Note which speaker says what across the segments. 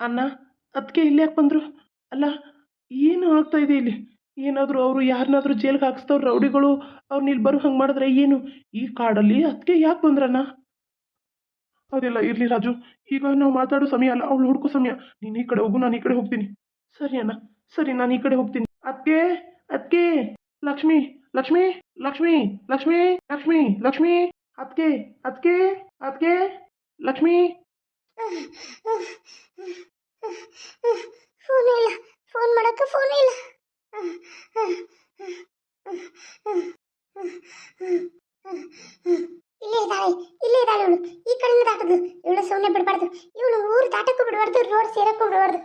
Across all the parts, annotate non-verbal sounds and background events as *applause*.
Speaker 1: ಅಣ್ಣ ಅದಕ್ಕೆ ಇಲ್ಲಿ ಯಾಕೆ ಬಂದರು? ಅಲ್ಲ, ಏನು ಆಗ್ತಾ ಇದೆ ಇಲ್ಲಿ? ಏನಾದರೂ ಅವರು ಯಾರನ್ನಾದರೂ ಜೈಲ್ಗೆ ಹಾಕಿಸ್ತವ್ರು ರೌಡಿಗಳು ಅವ್ರನ್ನ ಇಲ್ಲಿ ಬರೋ ಹಂಗೆ ಮಾಡಿದ್ರೆ ಏನು? ಈ ಕಾಡಲ್ಲಿ ಅದಕ್ಕೆ ಯಾಕೆ ಬಂದ್ರಣ್ಣ ಅದೆಲ್ಲ ಇರಲಿ ರಾಜು, ಈಗ ನಾವು ಮಾತಾಡೋ ಸಮಯ ಅಲ್ಲ, ಅವಳು ಹುಡುಕೋ ಸಮಯ. ನೀನು ಈ ಕಡೆ ಹೋಗು, ನಾನು ಈ ಕಡೆ ಹೋಗ್ತೀನಿ. ಸರಿ ಅಣ್ಣ, ಸರಿ, ನಾನು ಈ ಕಡೆ ಹೋಗ್ತೀನಿ. ಅದಕ್ಕೆ ಅದಕ್ಕೆ ಲಕ್ಷ್ಮಿ ಲಕ್ಷ್ಮಿ ಲಕ್ಷ್ಮಿ ಲಕ್ಷ್ಮಿ ಲಕ್ಷ್ಮಿ ಲಕ್ಷ್ಮಿ ಅದಕ್ಕೆ ಅದಕ್ಕೆ ಅದಕ್ಕೆ ಲಕ್ಷ್ಮಿ
Speaker 2: ಫೋನ್ ಇಲ್ಲ. ಫೋನ್ ಮಾಡಕ್ಕೆ ಫೋನ್ ಇಲ್ಲ. ಇಲ್ಲೇ ಇದ್ದಾಳೆ. ಇಲ್ಲೇ ಇದ್ದಾಳೆ ಇವಳು. ಈ ಕಡೆಯಿಂದ ದಾಟದು. ಇವಳು ಸುಮ್ಮನೆ ಬಿಡಬಾರ್ದು. ಇವಳು ಊರು ದಾಟಕ್ಕೂ ಬಿಡಬಾರ್ದು. ರೋಡ್ ಸೇರಕ್ಕೂ ಬಿಡಬಾರ್ದು.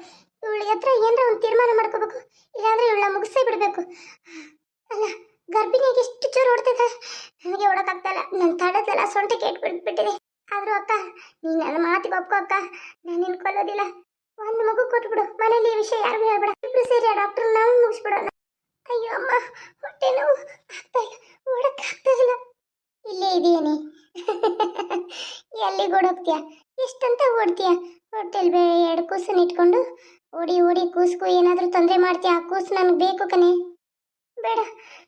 Speaker 2: ಇವಳು ಹತ್ರ ಏನಾರ ಒಂದು ತೀರ್ಮಾನ ಮಾಡ್ಕೋಬೇಕು. ಇಲ್ಲಾಂದ್ರೆ ಇವಳ ಮುಗಿಸೇ ಬಿಡಬೇಕು. ಅಲ್ಲ, ಗರ್ಭಿಣಿಯಾಗಿ ಎಷ್ಟು ಜೋರು ಓಡ್ತಿದ್ದೆ ನನಗೆ ಓಡೋಕ್ಕಾಗ್ತಾ ಇಲ್ಲ. ನನ್ನ ತಡದೆಲ್ಲ ಸೊಂಟಕ್ಕೆ ಇಟ್ಬಿಟ್ಬಿಟ್ಟಿದೆ. ಅಕ್ಕ ನೀನು ನನ್ನ ಮಾತಿಗೆ ಒಪ್ಕೋ ಅಕ್ಕ ನಾನು ನಿನ್ ಕೊಲ್ಲೋದಿಲ್ಲ ಒಂದು ಮಗು ಕೊಟ್ಬಿಡು ಮನೇಲಿ ಈ ವಿಷಯ ಯಾರಿಗೂ ಹೇಳ್ಬೇಡ ಇಬ್ರು ಸೇರಿ ಆ ಡಾಕ್ಟರ್ ನಾವು ಮುಗಿಸ್ಬಿಡೋಣ ಅಯ್ಯೋ ಅಮ್ಮ ಹೊಟ್ಟೆ ನೋವು ಆಗ್ತಾ ಇಲ್ಲ ಓಡಕ್ಕಾಗ್ತಾ ಇಲ್ಲ ಇಲ್ಲೇ ಇದೆಯೇನೆ ಎಲ್ಲಿಗೆ ಓಡೋಗ್ತೀಯ ಎಷ್ಟಂತ ಓಡ್ತೀಯ ಹೊಟ್ಟೆಲ್ ಬೇ ಎರಡು ಕೂಸನ್ನ ಇಟ್ಕೊಂಡು ಓಡಿ ಓಡಿ ಕೂಸ್ಕು ಏನಾದರೂ ತೊಂದರೆ ಮಾಡ್ತೀಯ ಆ ಕೂಸು ನನಗೆ ಬೇಕು ಕಣೆ ಬೇಡ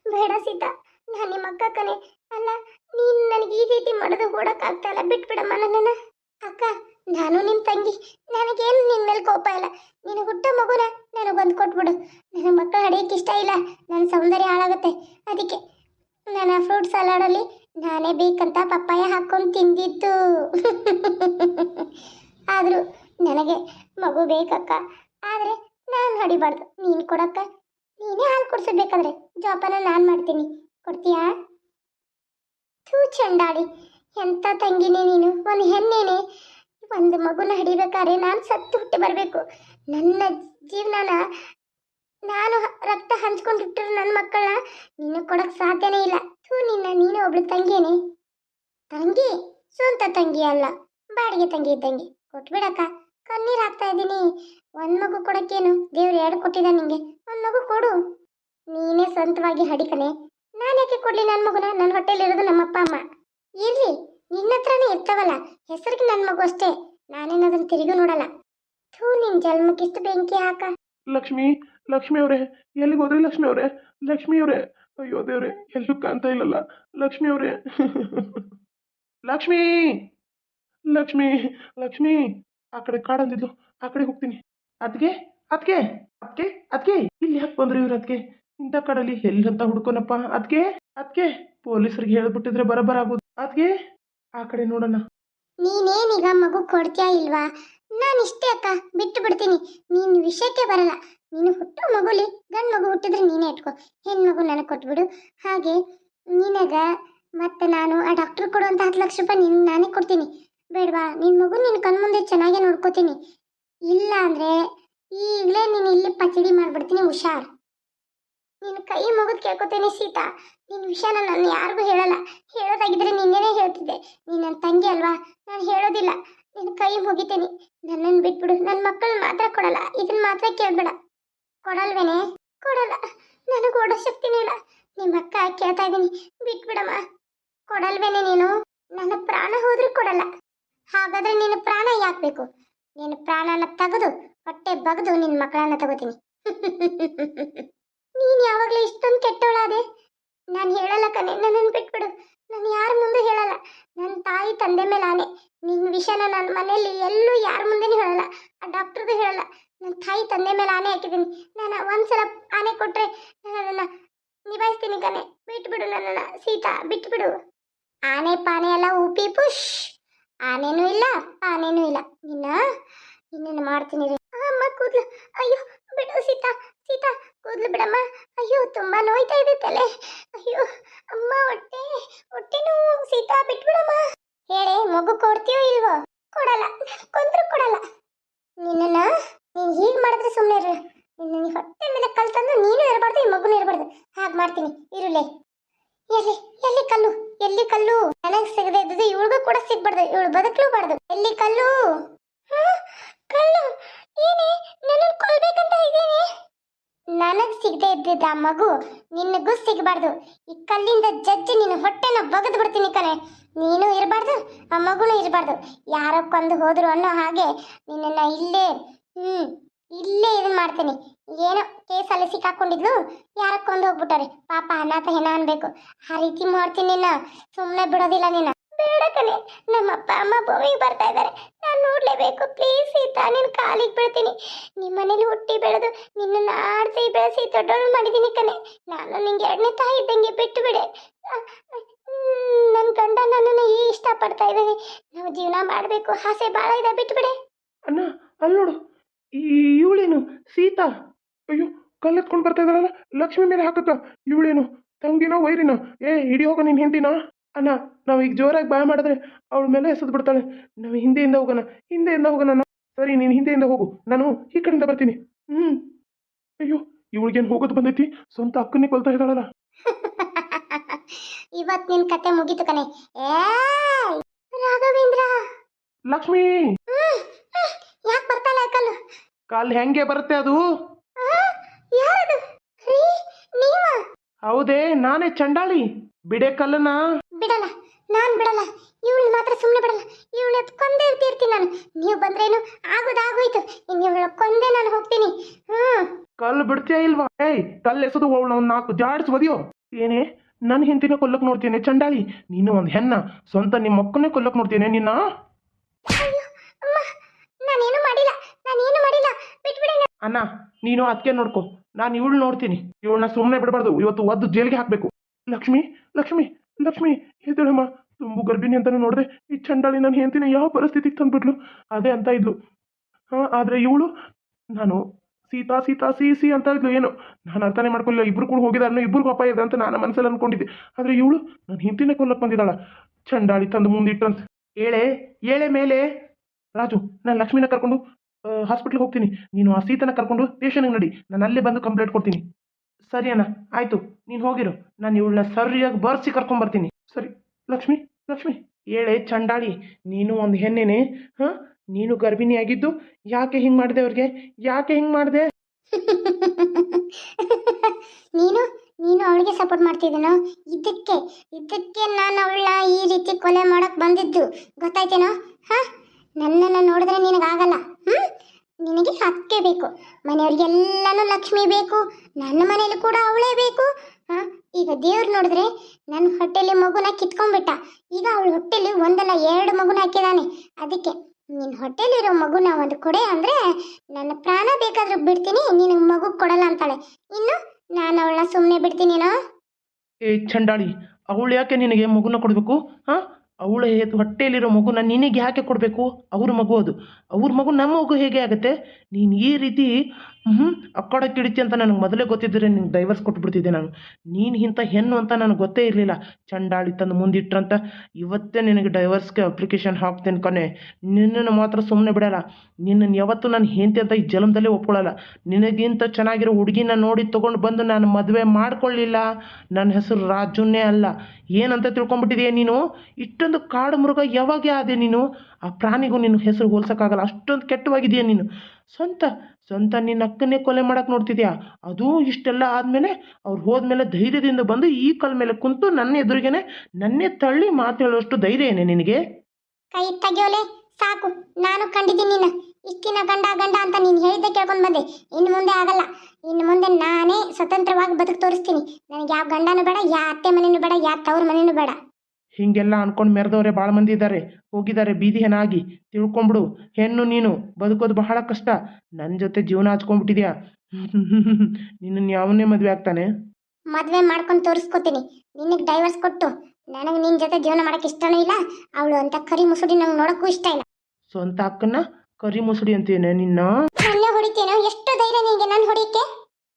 Speaker 2: ಬೇಡ ಸೀತಾ ನಾನು ನಿಮ್ಮ ಅಕ್ಕ ಕಣೆ ಅಲ್ಲ ನೀನು ನನಗೆ ಈ ರೀತಿ ಮಾಡೋದು ಓಡಕ್ಕಾಗ್ತಾ ಇಲ್ಲ. ಬಿಟ್ಬಿಡಮ್ಮ ನನ್ನನ್ನು. ಅಕ್ಕ, ನಾನು ನಿಮ್ಮ ತಂಗಿ. ನನಗೇನು ನಿನ್ನ ಮೇಲೆ ಕೋಪ ಇಲ್ಲ. ನೀನು ಹುಟ್ಟ ಮಗುನ ಬಂದು ಕೊಟ್ಬಿಡು. ನನ್ನ ಮಕ್ಕಳು ಹಡಿಯೋಕ್ಕೆ ಇಷ್ಟ ಇಲ್ಲ. ನನ್ನ ಸೌಂದರ್ಯ ಹಾಳಾಗುತ್ತೆ. ಅದಕ್ಕೆ ನಾನು ಆ ಫ್ರೂಟ್ ಸಲಾಡಲ್ಲಿ ನಾನೇ ಬೇಕಂತ ಪಪ್ಪಾಯ ಹಾಕೊಂಡು ತಿಂದಿದ್ದು. ಆದರೂ ನನಗೆ ಮಗು ಬೇಕಕ್ಕ. ಆದರೆ ನಾನು ಹಡಿಬಾರ್ದು. ನೀನು ಕೊಡಕ್ಕ. ನೀನೇ ಹಾಲು ಕುಡಿಸ್ಬೇಕಾದ್ರೆ ಜೋಪಾನ ನಾನು ಮಾಡ್ತೀನಿ. ಕೊಡ್ತೀಯಾ? ಥೂ ಚಂಡಾಳಿ ಎಂಥ ತಂಗಿನೇ ನೀನು? ಒಂದು ಹೆಣ್ಣೇನೆ? ಒಂದು ಮಗುನ ಹಿಡಿಬೇಕಾದ್ರೆ ನಾನು ಸತ್ತು ಹುಟ್ಟಿ ಬರಬೇಕು. ನನ್ನ ಜೀವನನ ನಾನು ರಕ್ತ ಹಂಚ್ಕೊಂಡ್ಬಿಟ್ಟರು ನನ್ನ ಮಕ್ಕಳನ್ನ ನಿನ್ನ ಕೊಡಕ್ಕೆ ಸಾಧ್ಯನೇ ಇಲ್ಲ. ಥೂ ನಿನ್ನ, ನೀನು ಒಬ್ಳು ತಂಗಿನೇ ತಂಗಿ? ಸ್ವಂತ ತಂಗಿ ಅಲ್ಲ. ಬಾಡಿಗೆ ತಂಗಿ ಇದ್ದಂಗೆ. ಕೊಟ್ಬಿಡಕ್ಕ. ಕಣ್ಣೀರು ಹಾಕ್ತಾ ಇದ್ದೀನಿ. ಒಂದು ಮಗು ಕೊಡಕ್ಕೇನು? ದೇವ್ರು ಎರಡು ಕೊಟ್ಟಿದ್ದ ನಿಂಗೆ. ಒಂದು ಮಗು ಕೊಡು. ನೀನೇ ಸ್ವಂತವಾಗಿ ಹಡಿಕನೆ ನಾನು ಯಾಕೆ ಕೊಡ್ಲಿ ನನ್ನ ಮಗುನ? ನನ್ನ ಹೊಟ್ಟೆಲಿರೋದು ನಮ್ಮಪ್ಪ ಅಮ್ಮ. ಇರ್ಲಿ, ನಿನ್ನ ಹತ್ರನೇ ಇರ್ತಾವಲ್ಲ, ಹೆಸರಿಗೆ ನನ್ನ ಮಗು ಅಷ್ಟೇ. ನಾನೇನು ಅದನ್ನ ತಿರುಗಿ ನೋಡಲ್ಲ. ಥೂ, ನಿನ್ ಜನ್ಮಕ್ಕಿಷ್ಟು ಬೆಂಕಿ ಹಾಕ.
Speaker 1: ಲಕ್ಷ್ಮಿ ಲಕ್ಷ್ಮಿ ಅವರೇ ಎಲ್ಲಿಗೆ ಹೋದ್ರಿ ಲಕ್ಷ್ಮಿ ಅವರೇ ಲಕ್ಷ್ಮಿ ಅವರೇ ಅಯ್ಯೋ ದೇವ್ರೆ, ಎಲ್ಲೂ ಕಾಣ್ತಾ ಇಲ್ಲಲ್ಲ. ಲಕ್ಷ್ಮಿ ಅವರೇ ಲಕ್ಷ್ಮಿ ಲಕ್ಷ್ಮಿ ಲಕ್ಷ್ಮಿ, ಆ ಕಡೆ ಕಾಡಂದಿದ್ಲು ಆ ಕಡೆ ಹೋಗ್ತೀನಿ. ಅದ್ಗೆ ಅದ್ಕೆ ಅದ್ಕೆ ಅದ್ಕೆ. ಇಲ್ಲಿ ಯಾಕೆ ಬಂದ್ರಿ ಇವ್ರು ಅದ್ಕೆ? ಇಂಥ ಕಡಲಿ ಎಲ್ಲಿ ಅಂತ ಹುಡ್ಕೋನಪ್ಪ? ಅದ್ಕೆ? ಅದ್ಕೆ? ಪೊಲೀಸರಿಗೆ ಹೇಳ್ಬಿಟ್ಟಿದ್ರೆ ಬರಬರ ಆಗುದು. ಅದ್ಗೆ ಆ ಕಡೆ ನೋಡೋಣ.
Speaker 2: ನೀನೇನೀಗ ಮಗು ಕೊಡ್ತೀಯಾ ಇಲ್ವಾ? ನಾನು ಇಷ್ಟೇ ಅಕ್ಕ. ಬಿಟ್ಟು ಬಿಡ್ತೀನಿ. ನೀನು ವಿಷಯಕ್ಕೆ ಬರಲ್ಲ. ನೀನು ಹುಟ್ಟು ಮಗುಲಿ. ಗಂಡು ಮಗು ಹುಟ್ಟಿದ್ರೆ ನೀನೇ ಇಟ್ಕೋ. ಹೆಣ್ಮಗು ನನಗೆ ಕೊಟ್ಬಿಡು. ಹಾಗೆ ನಿನಗ ಮತ್ತೆ ನಾನು ಆ ಡಾಕ್ಟ್ರ್ ಕೊಡುವಂತ ಹತ್ತು ಲಕ್ಷ ರೂಪಾಯಿ ನಿನ್ ನಾನೇ ಕೊಡ್ತೀನಿ. ಬೇಡವಾ? ನಿನ್ನ ಮಗು ನಿನ್ನ ಕಣ್ಮುಂದೆ ಚೆನ್ನಾಗೇ ನೋಡ್ಕೋತೀನಿ. ಇಲ್ಲ ಅಂದ್ರೆ ಈಗಲೇ ನೀನು ಇಲ್ಲಿ ಪಚಡಿ ಮಾಡ್ಬಿಡ್ತೀನಿ ಹುಷಾರ್. ನಿನ್ನ ಕೈ ಮುಗಿದು ಕೇಳ್ಕೊತೇನೆ ಸೀತಾ. ನಿನ್ನ ವಿಷಯನ ನಾನು ಯಾರಿಗೂ ಹೇಳಲ್ಲ. ಹೇಳೋದಾಗಿದ್ರೆ ನಿನ್ನೇನೆ ಹೇಳ್ತಿದ್ದೆ. ನೀನು ನನ್ನ ತಂಗಿ ಅಲ್ವಾ? ನಾನು ಹೇಳೋದಿಲ್ಲ. ನಿನ್ನ ಕೈ ಮುಗಿತೇನೆ. ನನ್ನನ್ನು ಬಿಟ್ಬಿಡು. ನನ್ನ ಮಕ್ಕಳನ್ನ ಮಾತ್ರ ಕೊಡಲ್ಲ. ಇದನ್ನ ಮಾತ್ರ ಕೇಳಬೇಡ. ಕೊಡಲ್ವೇನೆ? ಕೊಡಲ್ಲ. ನನಗೆ ಓಡೋ ಶಕ್ತಿನೇ ಇಲ್ಲ. ನಿಮ್ಮ ಅಕ್ಕ ಕೇಳ್ತಾ ಇದ್ದೀನಿ. ಬಿಟ್ಬಿಡಮ್ಮ. ಕೊಡಲ್ವೇನೆ ನೀನು? ನನ್ನ ಪ್ರಾಣ ಹೋದ್ರೂ ಕೊಡಲ್ಲ. ಹಾಗಾದ್ರೆ ನಿನ್ನ ಪ್ರಾಣ ಯಾಕೆ ಬೇಕು? ನಿನ್ನ ಪ್ರಾಣನ ತೆಗೆದು, ಹೊಟ್ಟೆ ಬಗೆದು ನಿನ್ನ ಮಕ್ಕಳನ್ನ ತಗೋತೀನಿ. *laughs* ನೀನು ಯಾವಾಗಲೂ ಇಷ್ಟೊಂದು ಕೆಟ್ಟವಳಾದೆ ನಾನು ಹೇಳಲ್ಲ ಕಣೆ ನನ್ನನ್ನು ಬಿಟ್ಬಿಡು ನಾನು ಯಾರ ಮುಂದೆ ಹೇಳಲ್ಲ. ನನ್ನ ತಾಯಿ ತಂದೆ ಮೇಲೆ ಆನೆ. ನಿನ್ನ ವಿಷಯನ ನನ್ನ ಮನೆಯಲ್ಲಿ ಎಲ್ಲೂ ಯಾರ ಮುಂದೆನೂ ಹೇಳಲ್ಲ. ಆ ಡಾಕ್ಟ್ರದ್ದು ಹೇಳಲ್ಲ. ನನ್ನ ತಾಯಿ ತಂದೆ ಮೇಲೆ ಆನೆ ಹಾಕಿದ್ದೀನಿ. ನಾನು ಒಂದ್ಸಲ ಆನೆ ಕೊಟ್ರೆ ನಾನು ಅದನ್ನ ನಿಭಾಯಿಸ್ತೀನಿ ಕಣೆ. ಬಿಟ್ಬಿಡು ನನ್ನ ಸೀತಾ, ಬಿಟ್ಬಿಡು. ಆನೆ ಪಾನೆ ಎಲ್ಲ ಉಪಿ ಪುಷ್. ಆನೆನೂ ಇಲ್ಲ, ಪಾನೇನೂ ಇಲ್ಲ. ನಿನ್ನ ಇನ್ನೇನು ಮಾಡ್ತೀನಿ ರೀ ಅಮ್ಮ ಕೂದ್ಲು ಅಯ್ಯೋ ಬಿಡು ಸೀತಾ ಸೀತಾ ಕೂದ್ಲು ಬಿಡಮ್ಮ ಅಯ್ಯೋ ತುಂಬಾ ತಲೆ ಅಯ್ಯೋ, ಅಮ್ಮ, ಹೊಟ್ಟೆ. ಹೊಟ್ಟೆ ನೋವು. ಸೀತಾ ಬಿಟ್ಬಿಡಮ್ಮ. ಹೇಳಿ, ಮಗು ಕೊಡ್ತೀಯೋ ಇಲ್ವೋ? ಕೊಡಲ್ಲ. ಕೊಂದ್ರು ಕೊಡಲ್ಲ. ನಿನ್ನನ್ನ ನೀನು ಹೀಗೆ ಮಾಡಿದ್ರೆ ಸುಮ್ಮನೆ ಇರು. ನಿನ್ನ ಹೊಟ್ಟೆ ಮೇಲೆ ಕಲ್ ತಂದು ನೀನು ಇರಬಾರ್ದು, ಈ ಮಗುನೂ ಇರಬಾರ್ದು. ಹಾಗೆ ಮಾಡ್ತೀನಿ. ಇರುಲೆ. ಎಲ್ಲಿ ಎಲ್ಲಿ ಕಲ್ಲು? ಎಲ್ಲಿ ಕಲ್ಲು? ನನಗೆ ಸಿಗದೆ ಇದ್ದದ್ದು ಇವಳಿಗೂ ಕೂಡ ಸಿಗ್ಬಾರ್ದು. ಇವಳು ಬದುಕಲೂಬಾರ್ದು. ಎಲ್ಲಿ ಕಲ್ಲು? ಕಲ್ಲು. ಏನೇ ನನ್ನ ಕೊಲ್ಬೇಕಂತ ಇದ್ದೇನೆ? ನನಗ್ ಸಿಗದೆ ಇದ್ದಿದ್ದ ಆ ಮಗು ನಿನಗೂ ಸಿಗಬಾರ್ದು. ಈ ಕಲ್ಲಿಂದ ಜಜ್ಜಿ ನಿನ್ನ ಹೊಟ್ಟೆನ ಬಗದು ಬಿಡ್ತೀನಿ ಕಣೆ. ನೀನು ಇರಬಾರ್ದು, ಆ ಮಗುನು ಇರಬಾರ್ದು. ಯಾರೋ ಕೊಂದು ಹೋದ್ರು ಅನ್ನೋ ಹಾಗೆ ನಿನ್ನನ್ನ ಇಲ್ಲೇ, ಹ್ಮ್, ಇಲ್ಲೇ ಇದನ್ನ ಮಾಡ್ತೀನಿ. ಏನೋ ಕೇಸಲ್ಲಿ ಸಿಕ್ಕಾಕೊಂಡಿದ್ಲು, ಯಾರ ಕೊಂದು ಹೋಗ್ಬಿಟ್ಟಾರೆ ಪಾಪ ಅನಾಥ ಹೆಣ ಅನ್ಬೇಕು. ಆ ರೀತಿ ಮಾಡ್ತೀನಿ ನಿನ್ನ. ಸುಮ್ಮನೆ ಬಿಡೋದಿಲ್ಲ ನಿನ್ನ ಬೇಡ ಕಣೆ ನಮ್ಮ ಅಪ್ಪ ಅಮ್ಮ ಭೂಮಿಗೆ ಬರ್ತಾ ಇದ್ದಾರೆ. ನೋಡ್ಲೇಬೇಕು ಪ್ಲೀಸ್ ಸೀತಾ ನಿನ್ನ ಕಾಲಿಗೆ ಬೀಳ್ತೀನಿ. ನಿಮ್ಮ ಮನೇಲಿ ಹುಟ್ಟಿ ಬೆಳೆದು ನಿನ್ನನ್ನು ಆಡಿಸಿ ಬೆಳೆಸಿ ದೊಡ್ಡವಳು ಮಾಡಿದ್ದೀನಿ ಕಣೆ. ನಾನು ನಿಂಗೆ ಎರಡನೇ ತಾಯಿ ಇದ್ದಂಗೆ ಬಿಟ್ಟು ಬಿಡೆ. ನನ್ನ ಗಂಡ ನನ್ನನ್ನು ಈ ಇಷ್ಟಪಡ್ತಾ ಇದ್ದೀನಿ ನಾವು ಜೀವನ ಮಾಡಬೇಕು. ಆಸೆ ಭಾಳ ಇದೆ, ಬಿಟ್ಟು ಬಿಡೆ.
Speaker 1: ಅಣ್ಣ ಅಲ್ಲಿ ನೋಡು. ಇವಳೇನು, ಸೀತಾ? ಅಯ್ಯೋ, ಕಲ್ಲೆತ್ಕೊಂಡು ಬರ್ತಾ ಇದ್ದಾಳಲ್ಲ? ಲಕ್ಷ್ಮಿ ಮೇಲೆ ಹಾಕುತ್ತ? ಇವಳೇನು, ತಂಗಿನೋ ವೈರಿನ? ಏ ಇಡಿ ಹೋಗ ನಿನ್ನ ಹಿಂದಿನ ಅಣ್ಣ ನಾವು ಈಗ ಜೋರಾಗಿ ಬಾಯ್ ಮಾಡಿದ್ರೆ ಅವಳ ಮೇಲೆ ಎಸೆದು ಬಿಡ್ತಾಳೆ. ನಾವು ಹಿಂದೆಯಿಂದ ಹೋಗೋಣ ಹಿಂದೆಯಿಂದ ಹೋಗೋಣ ಸರಿ ನೀನು ಹಿಂದೆಯಿಂದ ಹೋಗು. ನಾನು ಈ ಕಡೆಯಿಂದ ಬರ್ತೀನಿ. ಹ್ಞೂ ಅಯ್ಯೋ ಇವಳಿಗೇನು ಹೋಗೋದು ಬಂದೈತಿ? ಸ್ವಂತ ಅಕ್ಕನಿಗೆ ಕೊಲ್ತಾ ಇದ್ದಾಳಲ್ಲ. *laughs*
Speaker 2: ಇವತ್ ನಿನ್ ಕತೆ ಮುಗಿತು ಕಣೆ. ರಾಘವೇಂದ್ರ.
Speaker 1: ಲಕ್ಷ್ಮಿ!
Speaker 2: ಯಾಕೆ ಬರ್ತಾಳೆ ಕಲ್ಲು?
Speaker 1: ಕಾಲ್ ಹೆಂಗೆ ಬರುತ್ತೆ ಅದು? ಹೌದೇ ನಾನೇ ಚಂಡಾಳಿ. ಬಿಡೆ ಕಲ್ಲನ
Speaker 2: ಬಿಡಲ್ಲ ನಾನು ಬಿಡಲ್ಲ. ಇವಳು ಮಾತ್ರ ಸುಮ್ಮನೆ ಬಿಡಲ್ಲ. ಇವಳು ಕೊಂದೇ ಇರ್ತೀನಿ ನಾನು. ನೀವು ಬಂದ್ರೇನು ಆಗೋದಾಗೋಯ್ತು. ಇನ್ನು ಇವಳು ಕೊಂದೇ ನಾನು ಹೋಗ್ತೀನಿ. ಹ್ಮ್.
Speaker 1: ಕಲ್ಲು ಬಿಡ್ತೀಯ ಇಲ್ವಾ? ಏಯ್ ಕಲ್ಲು ಎಸೆದು ಅವಳು ಒಂದು ನಾಲ್ಕು ಜಾಡ್ಸ್ ಒದಿಯೋ. ಏನೇ ನನ್ನ ಹಿಂತಿನ ಕೊಲ್ಲಕ್ ನೋಡ್ತೀನಿ ಚಂಡಾಳಿ. ನೀನು ಒಂದು ಹೆಣ್ಣ. ಸ್ವಂತ ನಿಮ್ಮ ಮಕ್ಕನೇ ಕೊಲ್ಲಕ್ ನೋಡ್ತೀನಿ ನಿನ್ನ?
Speaker 2: ಅಯ್ಯೋ ಅಮ್ಮ ನಾನೇನು ಮಾಡಿಲ್ಲ. ನಾನೇನು ಮಾಡಿಲ್ಲ. ಬಿಟ್ಬಿಡಿ
Speaker 1: ಅಣ್ಣ ನೀನು ಅದಕ್ಕೆ ನೋಡ್ಕೊ. ನಾನು ಇವಳು ನೋಡ್ತೀನಿ. ಇವಳನ್ನ ಸುಮ್ಮನೆ ಬಿಡಬಾರ್ದು. ಇವತ್ತು ಒದ್ದು ಜೈಲಿಗೆ ಹಾಕಬೇಕು. ಲಕ್ಷ್ಮಿ ಲಕ್ಷ್ಮಿ ಲಕ್ಷ್ಮಿ ಎದ್ದೇಳಮ್ಮ ತುಂಬು ಗರ್ಭಿಣಿ ಅಂತಾನು ನೋಡಿದೆ, ಈ ಚಂಡಾಳಿ ನನ್ನ ಹೆಂಡತಿನ ಯಾವ ಪರಿಸ್ಥಿತಿಗೆ ತಂದ್ಬಿಟ್ಲು? ಅದೇ ಅಂತ ಇದ್ಲು. ಹಾಂ, ಆದರೆ ಇವಳು, ನಾನು ಸೀತಾ ಸೀತಾ, ಸಿ ಸಿ ಅಂತ ಇದ್ಲು, ಏನು? ನಾನು ಅರ್ಥನೇ ಮಾಡ್ಕೊಳ್ಳಿಲ್ಲ ಇಬ್ರು ಕೂಡ ಹೋಗಿದಾರೆ ಇಬ್ರಿಗೂ ಅಪಾಯ ಇದೆ ಅಂತ ನಾನು ಮನಸ್ಸಲ್ಲಿ ಅನ್ಕೊಂಡಿದ್ದೆ. ಆದರೆ ಇವಳು ನನ್ನ ಹಿಂದಿನ ಕೊಲ್ಲಕ್ಕೆ ಬಂದಿದ್ದಾಳ. ಚಂಡಾಳಿ ತಂದು ಮುಂದಿಟ್ಟಂತ. ಏಳೆ ಏಳೆ ಮೇಲೆ. ರಾಜು, ನಾನು ಲಕ್ಷ್ಮಿನ ಕರ್ಕೊಂಡು ಹಾಸ್ಪಿಟ್ಲಿಗೆ ಹೋಗ್ತೀನಿ. ನೀನು ಆ ಸೀತನ ಕರ್ಕೊಂಡು ಸ್ಟೇಷನ್ಗೆ ನಡಿ. ನಾನು ಅಲ್ಲೇ ಬಂದು ಕಂಪ್ಲೇಂಟ್ ಕೊಡ್ತೀನಿ. ಸರಿ ಅಣ್ಣ, ಆಯಿತು. ನೀನು ಹೋಗಿರು. ನಾನು ಇವಳನ್ನ ಸರಿಯಾಗಿ ಬರ್ಸಿ ಕರ್ಕೊಂಬರ್ತೀನಿ ಸರಿ, ಲಕ್ಷ್ಮಿ ಲಕ್ಷ್ಮಿ. ಏಳೆ ಚಂಡಾಳಿ, ನೀನು ಒಂದು ಹೆಣ್ಣೆನೆ, ಹಾಂ? ನೀನು ಗರ್ಭಿಣಿಯಾಗಿದ್ದು ಯಾಕೆ ಹಿಂಗೆ ಮಾಡಿದೆ ಅವ್ರಿಗೆ? ಯಾಕೆ ಹಿಂಗೆ ಮಾಡಿದೆ? *laughs*
Speaker 2: ನೀನು ನೀನು ಅವಳಿಗೆ ಸಪೋರ್ಟ್ ಮಾಡ್ತಿದ್ದೀನೋ? ಇದಕ್ಕೆ ಇದಕ್ಕೆ ನಾನು ಅವಳನ್ನ ಈ ರೀತಿ ಕೊಲೆ ಮಾಡಕ್ ಬಂದಿದ್ದು. ಗೊತ್ತಾಯ್ತೇನೋ? ಹಾ? ನನ್ನನ್ನು ನೋಡಿದ್ರೆ ನಿನಗಾಗಲ್ಲ. ಹ್ಞೂ ನಿನಗೆ ಅಕ್ಕೆ ಬೇಕು. ಮನೆಯವ್ರಿಗೆಲ್ಲನೂ ಲಕ್ಷ್ಮಿ ಬೇಕು, ನನ್ನ ಮನೇಲಿ ಕೂಡ ಅವಳೇ ಬೇಕು. ಹಾ, ಈಗ ದೇವ್ರು ನೋಡಿದ್ರೆ ನನ್ನ ಹೊಟ್ಟೆಲಿ ಮಗುನ ಕಿತ್ಕೊಂಡ್ಬಿಟ್ಟ. ಈಗ ಅವಳ ಹೊಟ್ಟೆಲಿ ಒಂದಲ್ಲ ಎರಡು ಮಗುನ ಹಾಕಿದಾನೆ. ಅದಕ್ಕೆ ನಿನ್ನ ಹೊಟ್ಟೆಲಿರೋ ಮಗುನ ಒಂದು ಕೊಡೆ ಅಂದರೆ ನನ್ನ ಪ್ರಾಣ ಬೇಕಾದ್ರೂ ಬಿಡ್ತೀನಿ, ನಿನಗೆ ಮಗು ಕೊಡಲ್ಲ ಅಂತಾಳೆ. ಇನ್ನು ನಾನು ಅವಳನ್ನ ಸುಮ್ಮನೆ ಬಿಡ್ತೀನಿನೋ?
Speaker 1: ಏ, ಚಂಡಾಳಿ, ಅವಳು ಯಾಕೆ ನಿನಗೆ ಮಗುನ ಕೊಡಬೇಕು? ಹಾಂ ಅವಳ ಹೊಟ್ಟೆಯಲ್ಲಿರೋ ಮಗುನ ನಿನಗೆ ಯಾಕೆ ಕೊಡಬೇಕು? ಅವ್ರ ಮಗು ಅದು. ಅವ್ರ ಮಗು ನಮ್ಮ ಮಗು ಹೇಗೆ ಆಗುತ್ತೆ? ನೀನು ಈ ರೀತಿ ಹ್ಞೂ ಅಕ್ಕಡ ಕಿಡಿತಿ ಅಂತ ನನಗೆ ಮೊದಲೇ ಗೊತ್ತಿದ್ದರೆ ನಿಂಗೆ ಡೈವರ್ಸ್ ಕೊಟ್ಬಿಡ್ತಿದ್ದೆ ನಾನು. ನೀನು ಇಂಥ ಹೆಣ್ಣು ಅಂತ ನನಗೆ ಗೊತ್ತೇ ಇರಲಿಲ್ಲ. ಚಂಡಾಳಿ ತಂದು ಮುಂದಿಟ್ರಂತ. ಇವತ್ತೇ ನಿನಗೆ ಡೈವರ್ಸ್ಗೆ ಅಪ್ಲಿಕೇಶನ್ ಹಾಕ್ತೇನೆ ಕೊನೆ ನಿನ್ನನ್ನು ಮಾತ್ರ ಸುಮ್ಮನೆ ಬಿಡೋಲ್ಲ. ನಿನ್ನನ್ನು ಯಾವತ್ತೂ ನಾನು ಹೆಂಡತಿ ಅಂತ ಈ ಜಲಮದಲ್ಲೇ ಒಪ್ಕೊಳ್ಳಲ್ಲ ನಿನಗಿಂತ ಚೆನ್ನಾಗಿರೋ ಹುಡುಗಿನ ನೋಡಿ ತೊಗೊಂಡು ಬಂದು ನಾನು ಮದುವೆ ಮಾಡ್ಕೊಳ್ಳಿಲ್ಲ. ನನ್ನ ಹೆಸರು ರಾಜುನೇ ಅಲ್ಲ. ಏನಂತ ತಿಳ್ಕೊಂಬಿಟ್ಟಿದೆಯಾ ನೀನು? ಇಷ್ಟೊಂದು ಕಾಡು ಮೃಗ ಯಾವಾಗೇ ಆದೆ ನೀನು, ಆ ಪ್ರಾಣಿಗೂ ನಿನ್ನ ಹೆಸರು ಹೋಲ್ಸೋಕ್ಕಾಗಲ್ಲ. ಅಷ್ಟೊಂದು ಕೆಟ್ಟವಾಗಿದೆಯಾ ನೀನು. ಸ್ವಂತ ಸ್ವಂತ ನಿನ್ನ ಅಕ್ಕನೇ ಕೊಲೆ ಮಾಡಕ್ಕೆ ನೋಡ್ತಿದ್ಯಾ? ಅದು ಇಷ್ಟೆಲ್ಲ ಆದಮೇಲೆ ಅವ್ರು ಹೋದ್ಮೇಲೆ ಧೈರ್ಯದಿಂದ ಬಂದು ಈ ಕಲ್ ಮೇಲೆ ಕುಂತು ನನ್ನ ಎದುರಿಗೇನೆ, ನನ್ನೇ ತಳ್ಳಿ ಮಾತು ಹೇಳುವಷ್ಟು ಧೈರ್ಯ ಏನೇ ನಿನಗೆ?
Speaker 2: ಕೈ ಸಾಕು. ನಾನು ಕಂಡಿದ್ದೀನಿ ನಿನ್ನ ಇಷ್ಟಿನ ಗಂಡ ಗಂಡ ಅಂತ ನೀನು ಹೇಳಿದ್ದೆ ಕೇಳ್ಕೊಂಡು ಬಂದೆ. ಇನ್ನು ಮುಂದೆ ಆಗಲ್ಲ. ಇನ್ನು ಮುಂದೆ ನಾನೇ ಸ್ವತಂತ್ರವಾಗಿ ಬದುಕು ತೋರಿಸ್ತೀನಿ. ನನಗೆ ಯಾವ ಗಂಡನೂ ಬೇಡ ಯಾವ ಅತ್ತೆ ಮನೇನು ಬೇಡ ಯಾವ ತವ್ರ ಮನೇನು ಬೇಡ.
Speaker 1: ಹೀಗೆಲ್ಲ ಅನ್ಕೊಂಡು ಮೆರೆದವ್ರೆ ಭಾಳ ಮಂದಿ ಇದ್ದಾರೆ ಹೋಗಿದ್ದಾರೆ ಬೀದಿ ಹೆಣಾಗಿ. ತಿಳ್ಕೊಂಬಿಡು ಹೆಣ್ಣು ನೀನು ಬದುಕೋದು ಬಹಳ ಕಷ್ಟ. ನನ್ನ ಜೊತೆ ಜೀವನ ಹಚ್ಕೊಂಡ್ಬಿಟ್ಟಿದ್ಯಾ? *laughs* ನಿನ್ನ ಯಾವನ್ನೇ ಮದುವೆ ಆಗ್ತಾನೆ?
Speaker 2: ಮದುವೆ ಮಾಡ್ಕೊಂಡು ತೋರಿಸ್ಕೊತೀನಿ. ನಿನಗೆ ಡೈವರ್ಸ್ ಕೊಟ್ಟು ನನಗೆ ನಿನ್ನ ಜೊತೆ ಜೀವನ ಮಾಡೋಕೆ ಇಷ್ಟನೂ ಇಲ್ಲ. ಅವಳು ಅಂತ ಕರಿ ಮುಸುಡಿ ನಂಗೆ ನೋಡೋಕ್ಕೂ ಇಷ್ಟ ಇಲ್ಲ.
Speaker 1: ಸ್ವಂತ ಅಕ್ಕನ ಕರಿ ಮುಸುಡಿ ಅಂತೇನೆ ನಿನ್ನ?
Speaker 2: ನನ್ನ ಹೊಡಿತೇನೋ? ಎಷ್ಟು ಧೈರ್ಯ ನಿನಗೆ ನನ್ನ ಹೊಡಿಯಕ್ಕೆ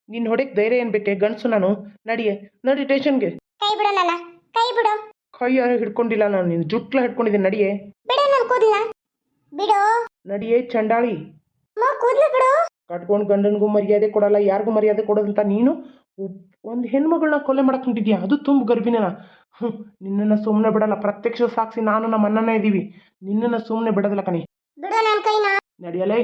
Speaker 1: ನಿನ್ನ ಹೊಡಿಕ್ ಧೈರ್ಯ ಏನು ಬೇಕೆ? ಗಂಡಸು ನಾನು. ನಡಿಯೇ ನಡಿ ಟೇಷನ್ಗೆ.
Speaker 2: ಕೈ ಬಿಡೋಣ ಕೈ ಬಿಡು.
Speaker 1: ಕೈ ಯಾರು ಹಿಡ್ಕೊಂಡಿಲ್ಲ ನಾನು ನಿನ್ನ ಜುಟ್ಲ ಹಿಡ್ಕೊಂಡಿದ್ದೀನಿ ನಡಿಯೇ?
Speaker 2: ಬಿಡು ನನ್ನ ಕೂದಲ. ಬಿಡು.
Speaker 1: ನಡಿಯೇ ಚಂಡಾಳಿ?
Speaker 2: ಮಾ ಕೂದಲ ಬಿಡು.
Speaker 1: ಕಟ್ಕೊಂಡು ಗಂಡನಿಗೂ ಮರ್ಯಾದೆ ಕೊಡಲ್ಲ ಯಾರಿಗೂ ಮರ್ಯಾದೆ ಕೊಡೋದಂತ ನೀನು? ಒಂದು ಹೆಣ್ಮಗಳನ್ನ ಕೊಲೆ ಮಾಡಕ್ ಹೊಂಟಿದ್ಯಾ? ಅದು ತುಂಬ ಗರ್ಭಿಣನ. ಹ್ಞೂ ನಿನ್ನನ್ನು ಸುಮ್ಮನೆ ಬಿಡಲ್ಲ ಪ್ರತ್ಯಕ್ಷ ಸಾಕ್ಷಿ ನಾನು ನಮ್ಮ ಅಣ್ಣನ ಇದ್ದೀವಿ ನಿನ್ನನ್ನು ಸುಮ್ಮನೆ ಬಿಡೋದಿಲ್ಲ ಕಣಿ.
Speaker 2: ಬಿಡು ನನ್ನ ಕೈನ.
Speaker 1: ನಡಿಯಲೇ?